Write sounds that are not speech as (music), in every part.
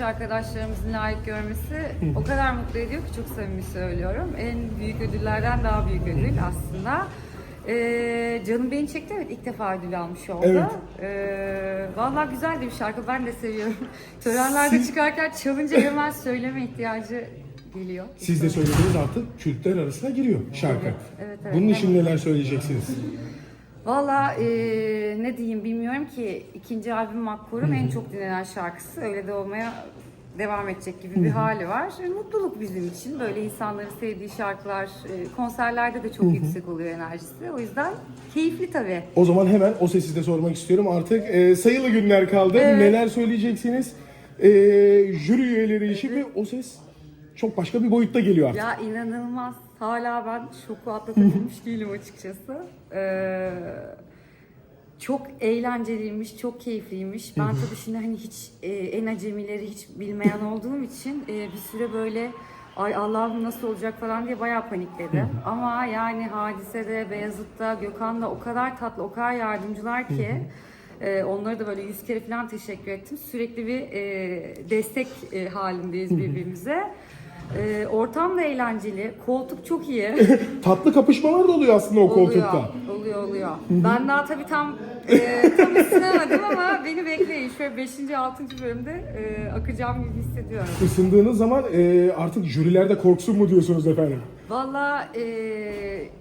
iş arkadaşlarımızın layık görmesi o kadar mutlu ediyor ki çok samimi söylüyorum. En büyük ödüllerden daha büyük ödül aslında. Ee, Canım Beni Çekti evet ilk defa ödül almış oldu. Evet. Ee, vallahi güzel de bir şarkı ben de seviyorum. (laughs) Törenlerde Siz- çıkarken çalınca hemen söyleme ihtiyacı geliyor. Siz de söylediğiniz artık kültler arasına giriyor şarkı. Evet, evet. Bunun için neler söyleyeceksiniz? Valla eee, ne diyeyim bilmiyorum ki ikinci albüm Makkur'un en çok dinlenen şarkısı öyle de olmaya devam edecek gibi bir hali var. E, Mutluluk bizim için böyle insanların sevdiği şarkılar e, konserlerde de çok yüksek oluyor enerjisi. O yüzden keyifli tabii. O zaman hemen o sesi de sormak istiyorum. Artık e, sayılı günler kaldı. Evet. Neler söyleyeceksiniz? E, jüri üyeleri işi ve o ses çok başka bir boyutta geliyor artık. Ya inanılmaz. Hala ben şoku atlatabilmiş (laughs) değilim açıkçası. Ee, çok eğlenceliymiş, çok keyifliymiş. Ben tabii şimdi hani hiç e, en acemileri hiç bilmeyen olduğum için e, bir süre böyle ay Allah'ım nasıl olacak falan diye bayağı panikledim. Ama yani Hadise'de, Beyazıt'ta, Gökhan'da o kadar tatlı, o kadar yardımcılar ki e, onlara da böyle yüz kere falan teşekkür ettim. Sürekli bir e, destek e, halindeyiz birbirimize. E, ortam da eğlenceli, koltuk çok iyi. (laughs) Tatlı kapışmalar da oluyor aslında o koltukta. Oluyor, oluyor, oluyor. Ben daha tabii tam e, tam (laughs) Şöyle 5. 6. bölümde e, akacağım gibi hissediyorum. Isındığınız zaman e, artık jürilerde korksun mu diyorsunuz efendim? Valla e,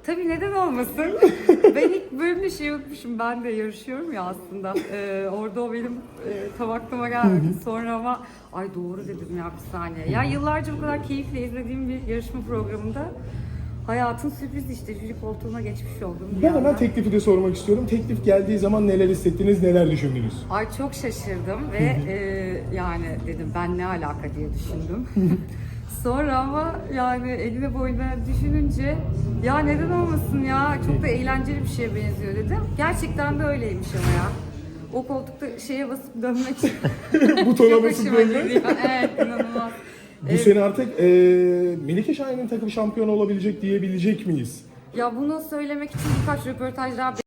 tabii neden olmasın. (laughs) ben ilk bölümde şey unutmuşum. Ben de yarışıyorum ya aslında. E, orada o benim e, tam aklıma gelmedi. Sonra ama ay doğru dedim ya bir saniye. Ya yıllarca bu kadar keyifle izlediğim bir yarışma programında hayatın sürprizi işte jüri koltuğuna geçmiş oldum. bir Ben hemen teklifi de sormak istiyorum. Teklif geldiği zaman neler hissettiniz, neler düşündünüz? Ay çok şaşırdım ve e, yani dedim ben ne alaka diye düşündüm. (laughs) Sonra ama yani eline boyuna düşününce ya neden olmasın ya çok da eğlenceli bir şeye benziyor dedim. Gerçekten de öyleymiş ama ya. O koltukta şeye basıp dönmek (laughs) Butona (laughs) basıp dönmek. gidiyor. Evet inanılmaz. Bu sene artık e, Melike Şahin'in takım şampiyonu olabilecek diyebilecek miyiz? Ya bunu söylemek için birkaç röportaj daha